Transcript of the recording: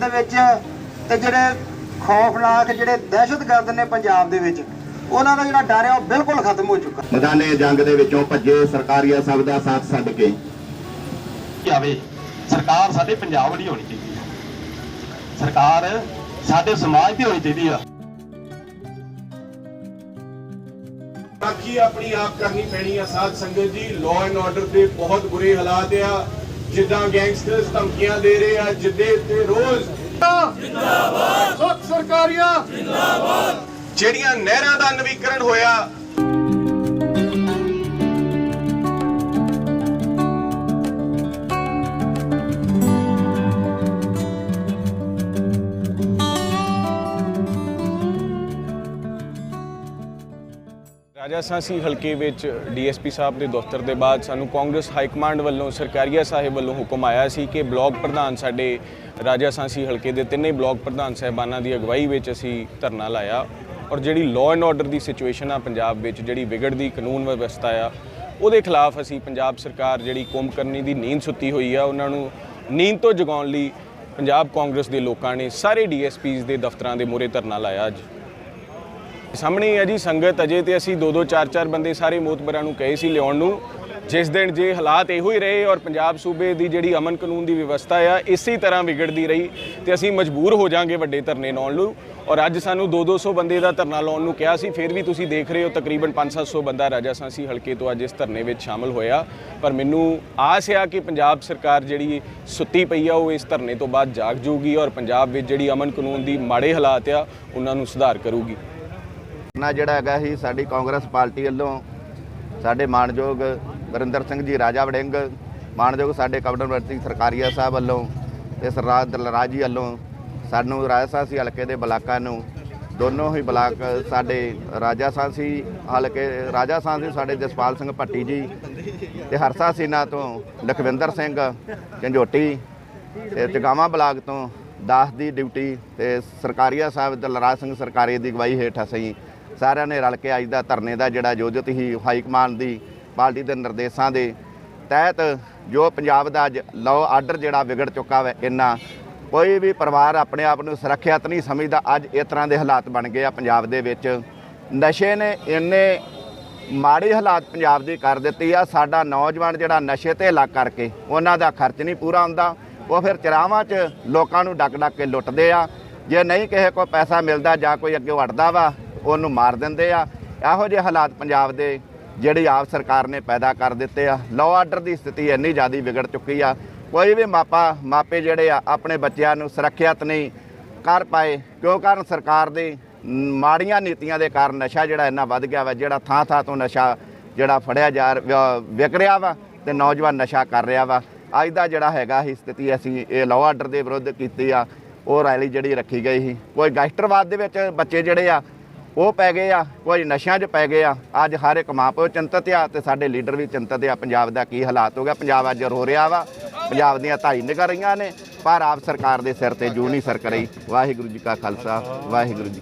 ਦੇ ਵਿੱਚ ਤੇ ਜਿਹੜੇ ਖੌਫਨਾਕ ਜਿਹੜੇ ਦਹਿਸ਼ਤਗਰਦ ਨੇ ਪੰਜਾਬ ਦੇ ਵਿੱਚ ਉਹਨਾਂ ਦਾ ਜਿਹੜਾ ਡਰ ਹੈ ਉਹ ਬਿਲਕੁਲ ਖਤਮ ਹੋ ਚੁੱਕਾ। ਮੈਦਾਨੇ ਜੰਗ ਦੇ ਵਿੱਚੋਂ ਭੱਜੇ ਸਰਕਾਰੀਆ ਸਭ ਦਾ ਸਾਥ ਛੱਡ ਕੇ। ਆਵੇ ਸਰਕਾਰ ਸਾਡੇ ਪੰਜਾਬ ਦੀ ਹੋਣੀ ਚਾਹੀਦੀ ਹੈ। ਸਰਕਾਰ ਸਾਡੇ ਸਮਾਜ ਦੀ ਹੋਣੀ ਚਾਹੀਦੀ ਆ। ਰਾਖੀ ਆਪਣੀ ਆਪ ਕਰਨੀ ਪੈਣੀ ਆ ਸਾਧ ਸੰਗਤ ਜੀ ਲਾਅ ਐਂਡ ਆਰਡਰ ਦੇ ਬਹੁਤ ਬੁਰੇ ਹਾਲਾਤ ਆ। ਜਿੱਦਾਂ ਗੈਂਗਸਟਰਸ ਧਮਕੀਆਂ ਦੇ ਰਹੇ ਆ ਜਿੱਦੇ ਤੇ ਰੋਜ਼ ਜਿੰਦਾਬਾਦ। ਸੁੱਖ ਸਰਕਾਰੀਆ ਜਿੰਦਾਬਾਦ। ਜਿਹੜੀਆਂ ਨਹਿਰਾਂ ਦਾ ਨਵੀਕਰਨ ਹੋਇਆ ਰਾਜਾ ਸਾਂਸੀ ਹਲਕੇ ਵਿੱਚ ਡੀਐਸਪੀ ਸਾਹਿਬ ਦੇ ਦਫ਼ਤਰ ਦੇ ਬਾਅਦ ਸਾਨੂੰ ਕਾਂਗਰਸ ਹਾਈ ਕਮਾਂਡ ਵੱਲੋਂ ਸਰਕਾਰੀਆ ਸਾਹਿਬ ਵੱਲੋਂ ਹੁਕਮ ਆਇਆ ਸੀ ਕਿ ਬਲਾਕ ਪ੍ਰਧਾਨ ਸਾਡੇ ਰਾਜਾ ਸਾਂਸੀ ਹਲਕੇ ਦੇ ਤਿੰਨੇ ਬਲਾਕ ਪ੍ਰਧਾਨ ਸਾਹਿਬਾਨਾਂ ਦੀ ਅਗਵਾਈ ਵਿੱਚ ਅਸੀਂ ਧਰਨਾ ਲਾਇਆ ਔਰ ਜਿਹੜੀ ਲਾਅ ਐਂਡ ਆਰਡਰ ਦੀ ਸਿਚੁਏਸ਼ਨ ਆ ਪੰਜਾਬ ਵਿੱਚ, ਜਿਹੜੀ ਵਿਗੜਦੀ ਕਾਨੂੰਨ ਵਿਵਸਥਾ ਆ, ਉਹਦੇ ਖਿਲਾਫ ਅਸੀਂ ਪੰਜਾਬ ਸਰਕਾਰ ਜਿਹੜੀ ਕੁੰਭਕਰਨੀ ਦੀ ਨੀਂਦ ਸੁੱਤੀ ਹੋਈ ਆ, ਉਹਨਾਂ ਨੂੰ ਨੀਂਦ ਤੋਂ ਜਗਾਉਣ ਲਈ ਪੰਜਾਬ ਕਾਂਗਰਸ ਦੇ ਲੋਕਾਂ ਨੇ ਸਾਰੇ ਡੀਐਸਪੀਜ਼ ਦੇ ਦਫ਼ਤਰਾਂ ਦੇ ਮੂਹਰੇ ਧਰਨਾ ਲਾਇਆ ਅੱਜ। ਸਾਹਮਣੇ ਹੀ ਹੈ ਜੀ ਸੰਗਤ, ਅਜੇ ਤੇ ਅਸੀਂ ਦੋ ਦੋ ਚਾਰ ਚਾਰ ਬੰਦੇ ਸਾਰੇ ਮੋਤਬਰਾਂ ਨੂੰ ਕਹੇ ਸੀ ਲਿਆਉਣ ਨੂੰ। ਜਿਸ ਦਿਨ ਜੇ ਹਾਲਾਤ ਇਹੋ ਹੀ ਰਹੇ ਔਰ ਪੰਜਾਬ ਸੂਬੇ ਦੀ ਜਿਹੜੀ ਅਮਨ ਕਾਨੂੰਨ ਦੀ ਵਿਵਸਥਾ ਆ, ਇਸੇ ਤਰ੍ਹਾਂ ਵਿਗੜਦੀ ਰਹੀ ਤੇ ਅਸੀਂ ਮਜਬੂਰ ਹੋ ਜਾਾਂਗੇ ਵੱਡੇ ਧਰਨੇ ਲਾਉਣ ਨੂੰ। ਔਰ ਅੱਜ ਸਾਨੂੰ 2-200 ਬੰਦੇ ਦਾ ਧਰਨਾ ਲਾਉਣ ਨੂੰ ਕਿਹਾ ਸੀ, ਫਿਰ ਵੀ ਤੁਸੀਂ ਦੇਖ ਰਹੇ ਹੋ ਤਕਰੀਬਨ 5-700 ਬੰਦਾ ਰਾਜਾ ਸਾਂਸੀ ਹਲਕੇ ਤੋਂ ਅੱਜ ਇਸ ਧਰਨੇ ਵਿੱਚ ਸ਼ਾਮਲ ਹੋਇਆ। ਪਰ ਮੈਨੂੰ ਆਸ ਆ ਕਿ ਪੰਜਾਬ ਸਰਕਾਰ ਜਿਹੜੀ ਸੁੱਤੀ ਪਈ ਆ, ਉਹ ਇਸ ਧਰਨੇ ਤੋਂ ਬਾਅਦ ਜਾਗ ਜੂਗੀ ਔਰ ਪੰਜਾਬ ਵਿੱਚ ਜਿਹੜੀ ਅਮਨ ਕਾਨੂੰਨ ਦੀ ਮਾੜੇ ਹਾਲਾਤ ਆ, ਉਹਨਾਂ ਨੂੰ ਸੁਧਾਰ ਕਰੂਗੀ। ਨਾ ਜਿਹੜਾ ਹੈਗਾ ਸੀ, ਸਾਡੀ ਕਾਂਗਰਸ ਪਾਰਟੀ ਵੱਲੋਂ, ਸਾਡੇ ਮਾਨਯੋਗ ਵਰਿੰਦਰ ਸਿੰਘ ਜੀ, ਰਾਜਾ ਵੜਿੰਗ, ਮਾਨਯੋਗ ਸਾਡੇ ਕੈਬਨਿਟ ਸਰਕਾਰੀਆ ਸਾਹਿਬ ਵੱਲੋਂ ਤੇ ਸਰਦਾਰ ਦਲਰਾਜ ਜੀ ਵੱਲੋਂ ਸਾਨੂੰ ਰਾਜਸਾਂਸੀ ਹਲਕੇ ਦੇ ਬਲਾਕਾਂ ਨੂੰ, ਦੋਨੋਂ ਹੀ ਬਲਾਕ ਸਾਡੇ ਰਾਜਾ ਸਾਂਸੀ ਹਲਕੇ, ਰਾਜਾ ਸਾਂਸੀ ਸਾਡੇ ਜਸਪਾਲ ਸਿੰਘ ਭੱਟੀ ਜੀ ਤੇ ਹਰਸਾ ਸੀਨਾ ਤੋਂ ਲਖਵਿੰਦਰ ਸਿੰਘ ਝੰਜੋਟੀ ਤੇ ਜਗਾਵਾਂ ਬਲਾਕ ਤੋਂ ਦਾਸ ਦੀ ਡਿਊਟੀ ਤੇ ਸਰਕਾਰੀਆ ਸਾਹਿਬ ਦਲਰਾਜ ਸਿੰਘ ਸਰਕਾਰੀ ਦੀ ਅਗਵਾਈ ਹੇਠ ਅਸੀਂ ਸਾਰਿਆਂ ਨੇ ਰਲ ਕੇ ਅੱਜ ਦਾ ਧਰਨੇ ਦਾ ਜਿਹੜਾ ਆਯੋਜਿਤ ਹੀ ਹਾਈ ਕਮਾਂਡ ਦੀ ਪਾਰਟੀ ਦੇ ਨਿਰਦੇਸ਼ਾਂ ਦੇ ਤਹਿਤ ਜੋ ਪੰਜਾਬ ਦਾ ਅੱਜ ਲਾਅ ਆਰਡਰ ਜਿਹੜਾ ਵਿਗੜ ਚੁੱਕਾ ਹੈ ਇੰਨਾ, ਕੋਈ ਵੀ ਪਰਿਵਾਰ ਆਪਣੇ ਆਪ ਨੂੰ ਸੁਰੱਖਿਅਤ ਨਹੀਂ ਸਮਝਦਾ, ਅੱਜ ਇਸ ਤਰ੍ਹਾਂ ਦੇ ਹਾਲਾਤ ਬਣ ਗਏ ਆ ਪੰਜਾਬ ਦੇ ਵਿੱਚ। ਨਸ਼ੇ ਨੇ ਇੰਨੇ ਮਾੜੇ ਹਾਲਾਤ ਪੰਜਾਬ ਦੇ ਕਰ ਦਿੱਤੀ ਆ, ਸਾਡਾ ਨੌਜਵਾਨ ਜਿਹੜਾ ਨਸ਼ੇ ਤੇ ਲੱਗ ਕਰਕੇ ਉਹਨਾਂ ਦਾ ਖਰਚ ਨਹੀਂ ਪੂਰਾ ਹੁੰਦਾ, ਉਹ ਫਿਰ ਚਰਾਵਾਂ 'ਚ ਲੋਕਾਂ ਨੂੰ ਡੱਕ ਡੱਕ ਕੇ ਲੁੱਟਦੇ ਆ। ਜੇ ਨਹੀਂ ਕਿਸੇ ਕੋਲ ਪੈਸਾ ਮਿਲਦਾ ਜਾਂ ਕੋਈ ਅੱਗੇ ਵੜਦਾ ਵਾ ਉਹਨੂੰ ਮਾਰ ਦਿੰਦੇ ਆ। ਇਹੋ ਜਿਹੇ ਹਾਲਾਤ ਪੰਜਾਬ ਦੇ ਜਿਹੜੀ ਆਪ ਸਰਕਾਰ ਨੇ ਪੈਦਾ ਕਰ ਦਿੱਤੇ ਆ। ਲਾਅ ਆਰਡਰ ਦੀ ਸਥਿਤੀ ਇੰਨੀ ਜ਼ਿਆਦਾ ਵਿਗੜ ਚੁੱਕੀ ਆ। ਕੋਈ ਵੀ ਮਾਪਾ, ਮਾਪੇ ਜਿਹੜੇ ਆ, ਆਪਣੇ ਬੱਚਿਆਂ ਨੂੰ ਸੁਰੱਖਿਅਤ ਨਹੀਂ ਕਰ ਪਾਏ, ਕਿਉਂ ਕਾਰਨ ਸਰਕਾਰ ਦੇ ਮਾੜੀਆਂ ਨੀਤੀਆਂ ਦੇ ਕਾਰਨ ਨਸ਼ਾ ਜਿਹੜਾ ਇੰਨਾ ਵੱਧ ਗਿਆ ਵਾ, ਜਿਹੜਾ ਥਾਂ ਥਾਂ ਤੋਂ ਨਸ਼ਾ ਜਿਹੜਾ ਫੜਿਆ ਜਾ ਰਿਹਾ- ਵਿਕ ਰਿਹਾ ਵਾ ਤੇ ਨੌਜਵਾਨ ਨਸ਼ਾ ਕਰ ਰਿਹਾ ਵਾ। ਅੱਜ ਦਾ ਜਿਹੜਾ ਹੈਗਾ ਹੀ ਸਥਿਤੀ ਅਸੀਂ ਇਹ ਲਾਅ ਆਰਡਰ ਦੇ ਵਿਰੁੱਧ ਕੀਤੀ ਆ। ਉਹ ਰੈਲੀ ਜਿਹੜੀ ਰੱਖੀ ਗਈ ਸੀ। ਕੋਈ ਗੈਸਟਰਵਾਦ ਦੇ ਵਿੱਚ ਬੱਚੇ ਜਿਹੜੇ ਆ ਉਹ ਪੈ ਗਏ ਆ ਕੋਈ ਨਸ਼ਿਆਂ 'ਚ ਪੈ ਗਏ ਆ। ਅੱਜ ਹਰ ਇੱਕ ਮਾਂ ਪਿਓ ਚਿੰਤਤ ਆ ਤੇ ਸਾਡੇ ਲੀਡਰ ਵੀ ਚਿੰਤਤ ਆ। ਪੰਜਾਬ ਦਾ ਕੀ ਹਾਲਾਤ ਹੋ ਗਿਆ? ਪੰਜਾਬ ਅੱਜ ਰੋ ਰਿਹਾ ਵਾ। ਪੰਜਾਬ ਦੀਆਂ ਧਾਈ ਨਿਕਲ ਰਹੀਆਂ ਨੇ, ਪਰ ਆਪ ਸਰਕਾਰ ਦੇ ਸਿਰ ਤੇ ਜੂ ਨਹੀਂ ਸਰਕ ਰਹੀ। ਵਾਹਿਗੁਰੂ ਜੀ ਕਾ ਖਾਲਸਾ, ਵਾਹਿਗੁਰੂ ਜੀ